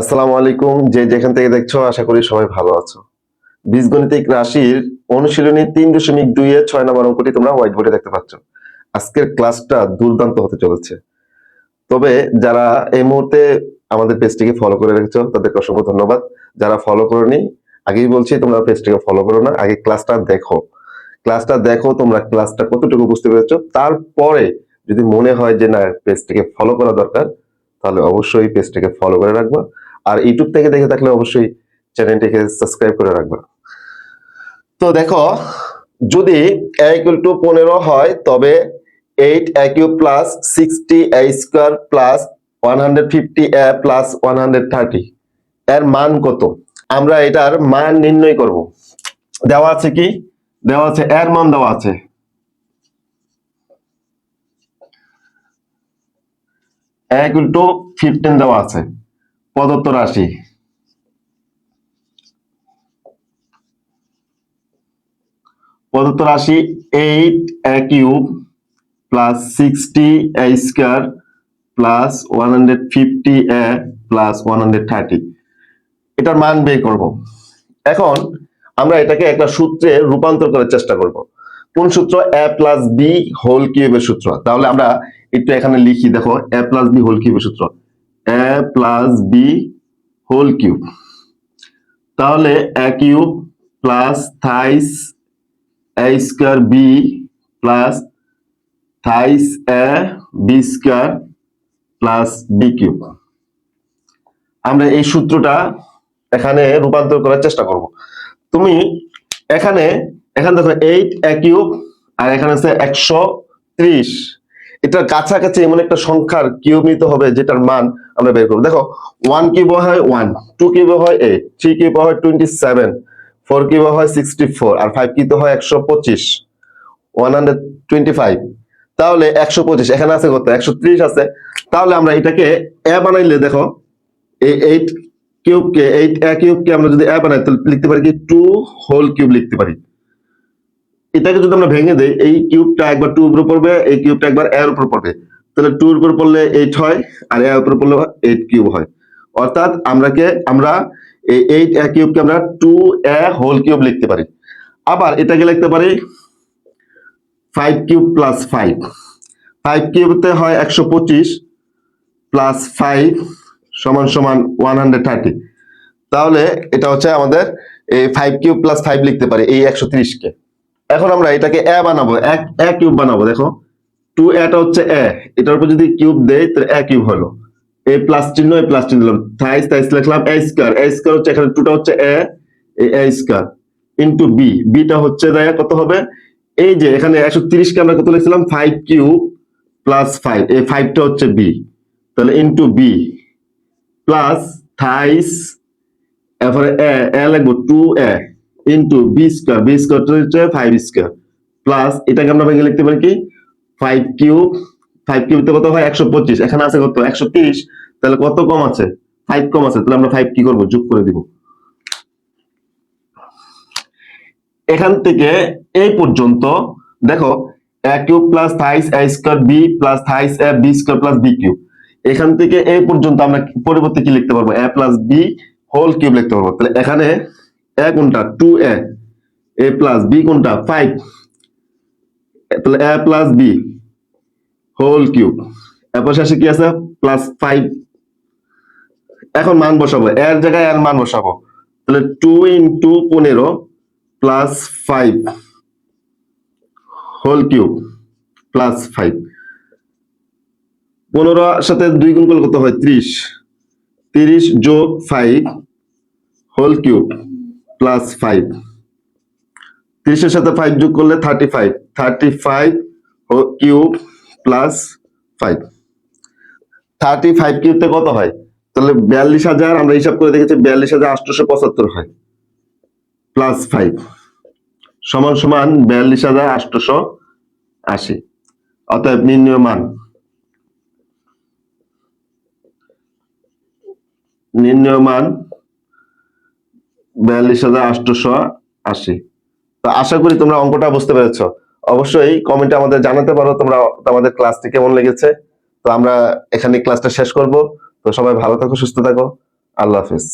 আসসালামু আলাইকুম। যে যেখান থেকে দেখছ, আশা করি সবাই ভালো আছো। বীজগণিতিক রাশির অনুশীলনী তিন দশমিক দুই এর ছয় নম্বর অঙ্কটি তোমরা হোয়াইট বোর্ডে দেখতে পাচ্ছ। আজকের ক্লাসটা দুর্দান্ত হতে চলেছে। তবে যারা এই মুহূর্তে আমাদের পেজটিকে ফলো করে রেখেছো, তাদেরকে অসংখ্য ধন্যবাদ। যারা ফলো করনি, আগেই বলছি, তোমরা পেজটিকে ফলো করো না, আগে ক্লাসটা দেখো। ক্লাসটা দেখো, তোমরা ক্লাসটা কতটুকু বুঝতে পেরেছ। তারপরে যদি মনে হয় যে না পেজটিকে ফলো করা দরকার, তাহলে অবশ্যই পেজটিকে ফলো করে রাখবা। আর ইউটিউব থেকে দেখে থাকলে অবশ্যই চ্যানেলটিকে সাবস্ক্রাইব করে রাখবা। তো দেখো, যদি এ টু পনেরো হয়, তবে eight A plus sixty A square plus one plus thirty এর মান কত? আমরা এটার মান নির্ণয় করব। দেওয়া আছে কি? দেওয়া আছে, এর মান দেওয়া আছে। এক ইন্টু ফিফটিন দেওয়া আছে। প্রদত্ত রাশি প্রদত্ত রাশি eight A cube plus sixty A square plus one hundred fifty A plus one hundred thirty এটার মান বের করব। এখন আমরা এটাকে একটা সূত্রে রূপান্তর করার চেষ্টা করব। কোন সূত্র? এ প্লাস বি হোল কিউবের সূত্র। তাহলে আমরা একটু এখানে লিখি, দেখো এ প্লাস বি হোল কিউবের সূত্র। A plus B whole cube তাহলে A cube plus thrice A square B plus thrice A B square plus B cube আমরা এই সূত্রটা এখানে রূপান্তর করার চেষ্টা করব। তুমি এখানে এখানে দেখো এইট এ কিউব আর এখানে আছে একশো ত্রিশ। এটার কাছাকাছি এমন একটা সংখ্যার কিউব নিতে হবে, যেটার মান আমরা বের করব। দেখো ওয়ান কিউব হয় ওয়ান টু কিউব হয় এইট থ্রি কিউব হয় টোয়েন্টি সেভেন ফোর কিউব হয় সিক্সটি ফোর আর ফাইভ কি কিউব হয় একশো পঁচিশ ওয়ান হান্ড্রেড টোয়েন্টি ফাইভ তাহলে একশো পঁচিশ, এখানে আছে কত? একশো ত্রিশ আছে। তাহলে আমরা এটাকে এ বানাইলে দেখো, এই এইট কিউবকে এইট এ কিউবকে আমরা যদি এ বানাই, তাহলে লিখতে পারি কি? টু হোল কিউব লিখতে পারি। এটাকে যদি আমরা ভেঙে দেই, এই কিউবটা একবার টু উপর পড়বে, এই কিউবটা একবার এর উপর পড়বে। তাহলে টু উপর পড়লে এইট হয়, আর এর উপর পড়লে এইট কিউব হয়। অর্থাৎ আমরাকে, আমরা এই এইট এ কিউবকে আমরা টু এ হোল কিউব লিখতে পারি। আবার এটাকে লিখতে পারি five cube plus five five কিউবতে হয় একশো পঁচিশ প্লাস ফাইভ সমান সমান ওয়ান হান্ড্রেড থার্টি তাহলে এটা হচ্ছে আমাদের এই ফাইভ কিউব প্লাস ফাইভ লিখতে পারি, এই একশো ত্রিশকে। এখন আমরা এটাকে এ বানাবো, এক, এ কিউব বানাবো, দেখো। টু এটা হচ্ছে এ, এটার উপর যদি কিউব দেই, তাহলে এ কিউব হলো। এ প্লাস চিহ্ন, এ প্লাস চিহ্ন দিলাম। থাইস থাইস লিখলাম এ স্কোয়ার এ স্কোয়ার হচ্ছে এখানে টুটা হচ্ছে A A square into B beta হচ্ছে দেয়, কত হবে? এই যে এখানে একশো তিরিশকে আমরা কত লিখছিলাম? ফাইভ কিউব প্লাস ফাইভ এই ফাইভটা হচ্ছে বি তাহলে ইন্টু বি প্লাস থাইস এরপরে এ এ লিখব two A. Into B square B square হচ্ছে ফাইভ স্কোয়ার প্লাস এটাকে আমরা ভেঙে লিখতে পারি কি? ফাইভ কিউব ফাইভ কিউবতে কত হয়? একশো পঁচিশ। এখানে আছে কত? একশো তিরিশ। তাহলে কত কম আছে? ফাইভ কম আছে। তাহলে আমরা ফাইভ কি করব? যোগ করে দিব। এখান থেকে এই পর্যন্ত, দেখো A cube plus thrice A square B plus thrice A B square plus B cube এখান থেকে এই পর্যন্ত আমরা পরিবর্তে কি লিখতে পারব? A plus B whole cube লিখতে পারব। তাহলে এখানে এ কোনটা? Two A A plus B কোনটা? Five A plus B whole cube এরপর শেষে কি আছে? প্লাস ফাইভ এখন মান বসাবো। এর জায়গায় এর মান বসাবো। তাহলে টু ইন্টু পনেরো plus five whole cube plus five পনেরো সাথে দুই গুণ করলে কত হয়? ত্রিশ। তিরিশ যোগ five whole cube plus five তিরিশের সাথে ফাইভ যোগ করলে thirty five thirty five cube plus five thirty five কিউবতে কত হয়? তাহলে বিয়াল্লিশ হাজার, আমরা হিসাব করে দেখেছি বিয়াল্লিশ হাজার আটশোশো পঁচাত্তর হয়। প্লাস ফাইভ সমান সমান বিয়াল্লিশ হাজার আটশোশো আশি। অতএব নির্ণয় মান। নির্ণয় মান বিয়াল্লিশ হাজার আটশোশো আশি। তো আশা করি তোমরা অঙ্কটা বুঝতে পেরেছ। অবশ্যই কমেন্টে আমাদের জানাতে পারো তোমরা আমাদের ক্লাসটি কেমন লেগেছে। তো আমরা এখানে ক্লাসটা শেষ করব। তো সবাই ভালো থাকো, সুস্থ থাকো। আল্লাহ হাফেজ।